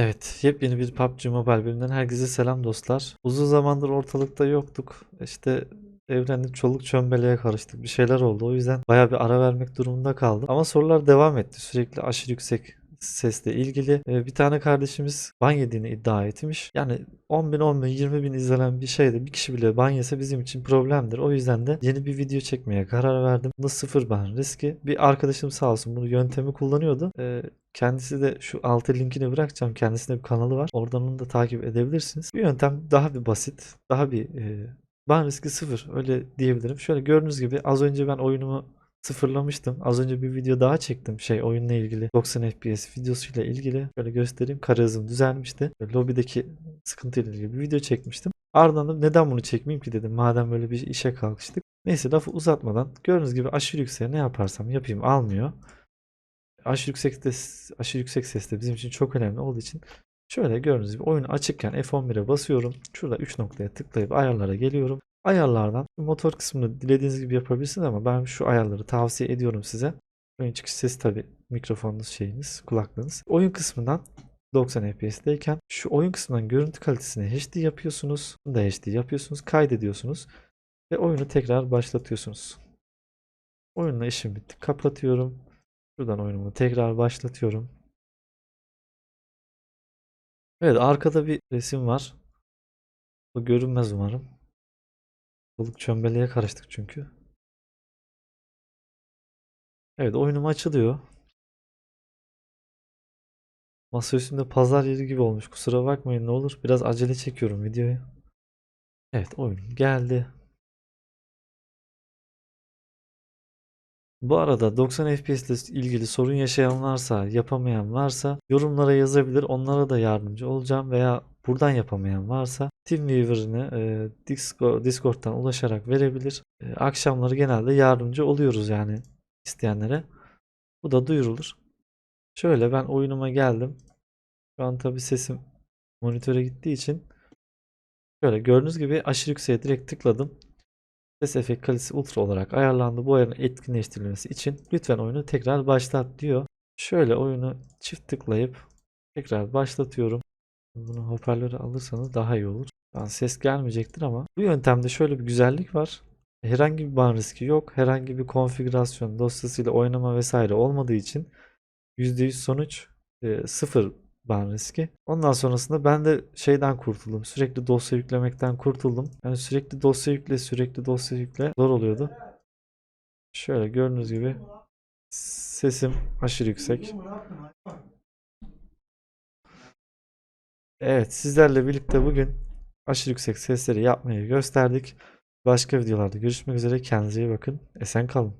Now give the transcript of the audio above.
Evet, yepyeni bir PUBG Mobile bölümünden herkese selam dostlar. Uzun zamandır ortalıkta yoktuk. İşte evrenlik çoluk çömbeleğe karıştık. Bir şeyler oldu. O yüzden bayağı bir ara vermek durumunda kaldım. Ama sorular devam etti. Sürekli aşırı yüksek sesle ilgili. Ee, bir tane kardeşimiz ban yediğini iddia etmiş. Yani 10 bin, 10 bin, 20 bin izlenen bir şeyde bir kişi bile ban yese bizim için problemdir. O yüzden de yeni bir video çekmeye karar verdim. Bunda sıfır ban riski. Bir arkadaşım sağ olsun bunu yöntemi kullanıyordu. Ee, Kendisi de şu altı linkini bırakacağım. Kendisinde bir kanalı var. Oradan onu da takip edebilirsiniz. Bu yöntem daha bir basit. Daha bir e, ban riski sıfır. Öyle diyebilirim. Şöyle gördüğünüz gibi az önce ben oyunumu sıfırlamıştım. Az önce bir video daha çektim. Şey oyunla ilgili 90 FPS videosuyla ilgili. Şöyle göstereyim. Kare hızım düzelmişti. Böyle lobideki sıkıntıyla ilgili bir video çekmiştim. Ardından da neden bunu çekmeyeyim ki dedim. Madem böyle bir işe kalkıştık. Neyse lafı uzatmadan gördüğünüz gibi aşırı yükseğe ne yaparsam yapayım almıyor aşırı yüksek ses, aşırı yüksek ses de bizim için çok önemli olduğu için şöyle gördüğünüz gibi oyunu açıkken F11'e basıyorum. Şurada 3 noktaya tıklayıp ayarlara geliyorum. Ayarlardan motor kısmını dilediğiniz gibi yapabilirsiniz ama ben şu ayarları tavsiye ediyorum size. Oyun çıkış sesi tabi mikrofonunuz şeyiniz kulaklığınız. Oyun kısmından 90 FPS'teyken şu oyun kısmından görüntü kalitesini HD yapıyorsunuz. Bunu da HD yapıyorsunuz. Kaydediyorsunuz. Ve oyunu tekrar başlatıyorsunuz. Oyunla işim bitti. Kapatıyorum. Şuradan oyunumu tekrar başlatıyorum. Evet arkada bir resim var. Bu görünmez umarım. Balık çömbeleğe karıştık çünkü. Evet oyunum açılıyor. Masa üstünde pazar yeri gibi olmuş. Kusura bakmayın ne olur. Biraz acele çekiyorum videoyu. Evet oyunum geldi. Bu arada 90 FPS ile ilgili sorun yaşayan varsa, yapamayan varsa yorumlara yazabilir. Onlara da yardımcı olacağım veya buradan yapamayan varsa TeamViewer'ını e, Discord, Discord'dan ulaşarak verebilir. E, akşamları genelde yardımcı oluyoruz yani isteyenlere. Bu da duyurulur. Şöyle ben oyunuma geldim. Şu an tabi sesim monitöre gittiği için şöyle gördüğünüz gibi aşırı yükseğe direkt tıkladım. Ses efekt kalitesi ultra olarak ayarlandı. Bu ayarın etkinleştirilmesi için lütfen oyunu tekrar başlat diyor. Şöyle oyunu çift tıklayıp tekrar başlatıyorum. Bunu hoparlöre alırsanız daha iyi olur. Yani ses gelmeyecektir ama bu yöntemde şöyle bir güzellik var. Herhangi bir ban riski yok. Herhangi bir konfigürasyon dosyasıyla oynama vesaire olmadığı için %100 sonuç e, sıfır ban riski. Ondan sonrasında ben de şeyden kurtuldum. Sürekli dosya yüklemekten kurtuldum. Yani sürekli dosya yükle, sürekli dosya yükle zor oluyordu. Şöyle gördüğünüz gibi sesim aşırı yüksek. Evet sizlerle birlikte bugün aşırı yüksek sesleri yapmayı gösterdik. Başka videolarda görüşmek üzere. Kendinize iyi bakın. Esen kalın.